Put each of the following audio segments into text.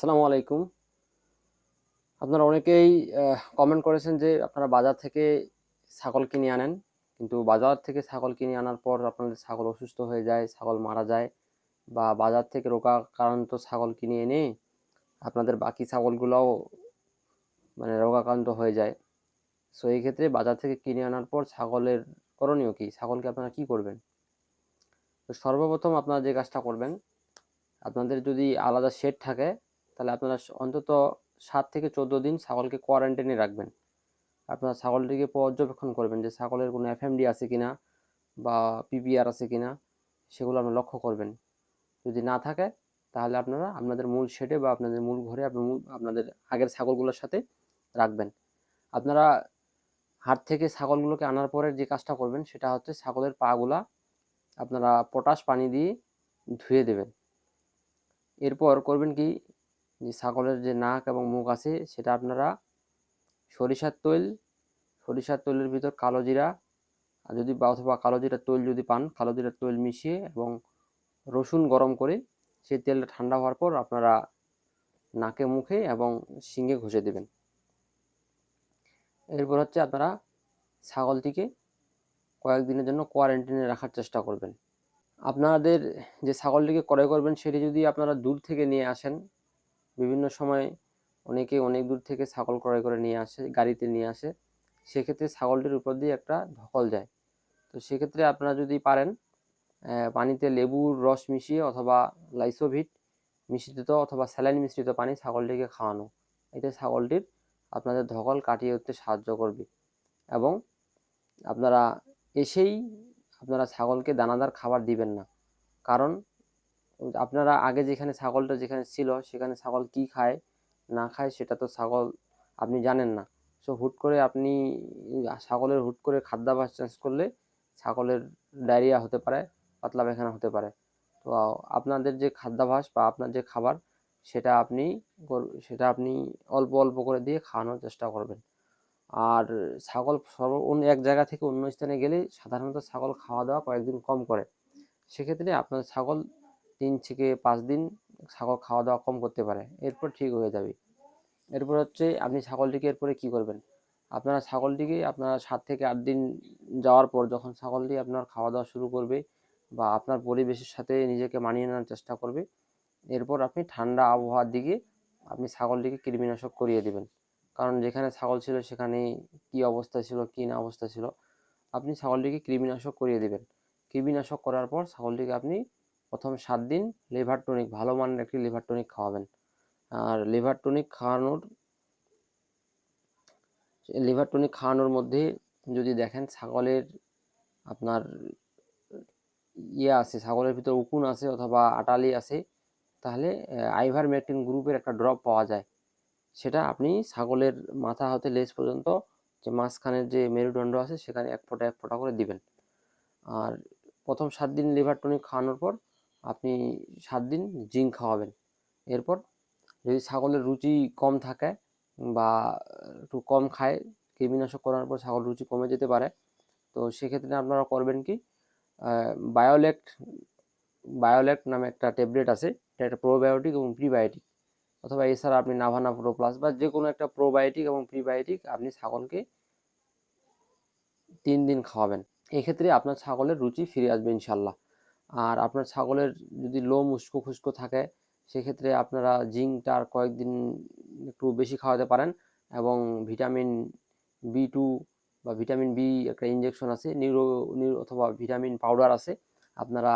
আসসালামু আলাইকুম। আপনারা অনেকেই কমেন্ট করেছেন যে আপনারা বাজার থেকে ছাগল কিনে আনেন। কিন্তু বাজার থেকে ছাগল কিনে আনার পর আপনাদের ছাগল অসুস্থ হয়ে যায়, ছাগল মারা যায় বা বাজার থেকে রোগাক্রান্ত ছাগল কিনে এনে আপনাদের বাকি ছাগলগুলোও মানে রোগাক্রান্ত হয়ে যায়। সো এই ক্ষেত্রে বাজার থেকে কিনে আনার পর ছাগলের করণীয় কী? ছাগলকে আপনারা কি করবেন? তো সর্বপ্রথম আপনারা যে কাজটা করবেন, আপনাদের যদি আলাদা শেড থাকে তাহলে আপনারা অন্তত সাত থেকে চোদ্দ দিন ছাগলকে কোয়ারেন্টাইনে রাখবেন। আপনারা ছাগলটিকে পর্যবেক্ষণ করবেন যে ছাগলের কোনো এফএমডি আছে কি না বা পিপিআর আছে কি না সেগুলো আপনারা লক্ষ্য করবেন। যদি না থাকে, তাহলে আপনারা আপনাদের মূল শেডে বা আপনাদের মূল ঘরে আপনাদের আগের ছাগলগুলোর সাথে রাখবেন। আপনারা হাট থেকে ছাগলগুলোকে আনার পরে যে কাজটা করবেন, সেটা হচ্ছে ছাগলের পাগুলা আপনারা পটাশ পানি দিয়ে ধুয়ে দেবেন। এরপর করবেন কি যে ছাগলের যে নাক এবং মুখ আছে, সেটা আপনারা সরিষার তৈল, সরিষার তৈলের ভিতর কালো জিরা যদি বা অথবা কালো জিরার তৈল যদি পান, কালো জিরার তৈল মিশিয়ে এবং রসুন গরম করে সেই তেলটা ঠান্ডা হওয়ার পর আপনারা নাকে, মুখে এবং শিঙে ঘষে দেবেন। এরপর হচ্ছে আপনারা ছাগলটিকে কয়েকদিনের জন্য কোয়ারেন্টিনে রাখার চেষ্টা করবেন। আপনাদের যে ছাগলটিকে ক্রয় করবেন, সেটি যদি আপনারা দূর থেকে নিয়ে আসেন বিভিন্ন সময় অনেকে অনেক দূর থেকে ছাগল ক্রয় করে নিয়ে আসে, গাড়িতে নিয়ে আসে। সেক্ষেত্রে ছাগলটির উপর দিয়ে একটা ধকল যায়। তো সেক্ষেত্রে আপনারা যদি পারেন পানিতে লেবুর রস মিশিয়ে অথবা লাইসোভিট মিশ্রিত অথবা স্যালাইন মিশ্রিত পানি ছাগলটিকে খাওয়ানো। এতে ছাগলটির আপনাদের ধকল কাটিয়ে উঠতে সাহায্য করবে এবং আপনারা এসেই আপনারা ছাগলকে দানাদার খাবার দিবেন না। কারণ আপনারা আগে যেখানে ছাগলটা যেখানে ছিল, সেখানে ছাগল কি খায়, না খায়, সেটা তো ছাগল আপনি জানেন না। সো হুট করে আপনি ছাগলের হুট করে খাদ্যাভাস চেঞ্জ করলে ছাগলের ডায়রিয়া হতে পারে, পাতলা পায়খানা হতে পারে। তো, আপনাদের যে খাদ্যাভাস বা আপনার যে খাবার, সেটা আপনি সেটা আপনি অল্প অল্প করে দিয়ে খাওয়ানোর চেষ্টা করবেন। আর ছাগল সর্ব, অন্য এক জায়গা থেকে অন্য স্থানে গেলে সাধারণত ছাগল খাওয়া দাওয়া কয়েকদিন কম করে। সেক্ষেত্রে আপনার ছাগল তিন থেকে পাঁচ দিন ছাগল খাওয়া দাওয়া কম করতে পারে। এরপর ঠিক হয়ে যাবে। এরপর হচ্ছে আপনি ছাগলটিকে এরপরে কি করবেন? আপনারা ছাগলটিকে আপনারা সাত থেকে আট দিন যাওয়ার পর যখন ছাগলটি আপনার খাওয়া দাওয়া শুরু করবে বা আপনার পরিবেশের সাথে নিজেকে মানিয়ে নেওয়ার চেষ্টা করবে, এরপর আপনি ঠান্ডা আবহাওয়ার দিকে আপনি ছাগলটিকে কৃমিনাশক করিয়ে দেবেন। কারণ যেখানে ছাগল ছিল সেখানে কি অবস্থা ছিল, কি না অবস্থা ছিল, আপনি ছাগলটিকে কৃমিনাশক করিয়ে দেবেন। কৃমিনাশক করার পর ছাগলটিকে আপনি প্রথম সাত দিন লিভার টনিক ভালো মানের একটি লিভার টনিক খাওয়াবেন। আর লিভার টনিক খাওয়ানোর লিভার টনিক খাওয়ানোর মধ্যে যদি দেখেন ছাগলের আপনার ইয়ে আছে, ছাগলের ভিতর উকুন আছে অথবা আটালি আছে, তাহলে আইভার মেকটিন গ্রুপের একটা ড্রপ পাওয়া যায়। সেটা আপনি ছাগলের মাথা হতে লেজ পর্যন্ত যে মাঝখানের যে মেরুদণ্ড আছে সেখানে এক ফোঁটা এক ফোঁটা করে দিবেন। আর প্রথম সাত দিন লিভার টনিক খাওয়ানোর পর আপনি সাত দিন জিঙ্ক খাওয়াবেন। এরপর যদি ছাগলের রুচি কম থাকে বা একটু কম খায়, কৃমিনাশক করার পর ছাগল রুচি কমে যেতে পারে, তো সেক্ষেত্রে আপনারা করবেন কি বায়োলেক্ট বায়োলেক্ট নামে একটা ট্যাবলেট আছে, এটা একটা প্রোবায়োটিক এবং প্রিবায়োটিক অথবা এছাড়া আপনি নাভানা প্রো প্লাস বা যে কোনো একটা প্রোবায়োটিক এবং প্রিবায়োটিক আপনি ছাগলকে তিন দিন খাওয়াবেন। এক্ষেত্রে আপনার ছাগলের রুচি ফিরে আসবে ইনশাল্লাহ। আর আপনার ছাগলের যদি লোম উস্কো খুস্কো থাকে, সেক্ষেত্রে আপনারা জিঙ্কটা আর কয়েকদিন একটু বেশি খাওয়াতে পারেন এবং ভিটামিন বি টু বা ভিটামিন বি একটা ইঞ্জেকশন আছে নিউরো নিউরো অথবা ভিটামিন পাউডার আছে, আপনারা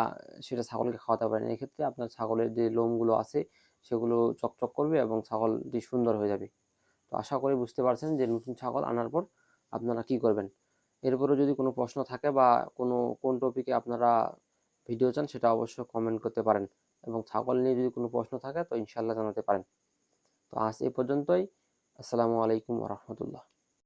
সেটা ছাগলকে খাওয়াতে পারেন। এক্ষেত্রে আপনার ছাগলের যে লোমগুলো আছে, সেগুলো চকচক করবে এবং ছাগলটি সুন্দর হয়ে যাবে। তো আশা করি বুঝতে পারছেন যে নতুন ছাগল আনার পর আপনারা কি করবেন। এরপরে যদি কোনো প্রশ্ন থাকে বা কোনো, কোন টপিকে আপনারা ভিডিও চান সেটা অবশ্যই কমেন্ট করতে পারেন এবং ছাগল নিয়ে যদি কোনো প্রশ্ন থাকে তো ইনশাল্লাহ জানাতে পারেন। তো আজ এই পর্যন্তই। আসসালামু আলাইকুম রহমতুল্লাহ।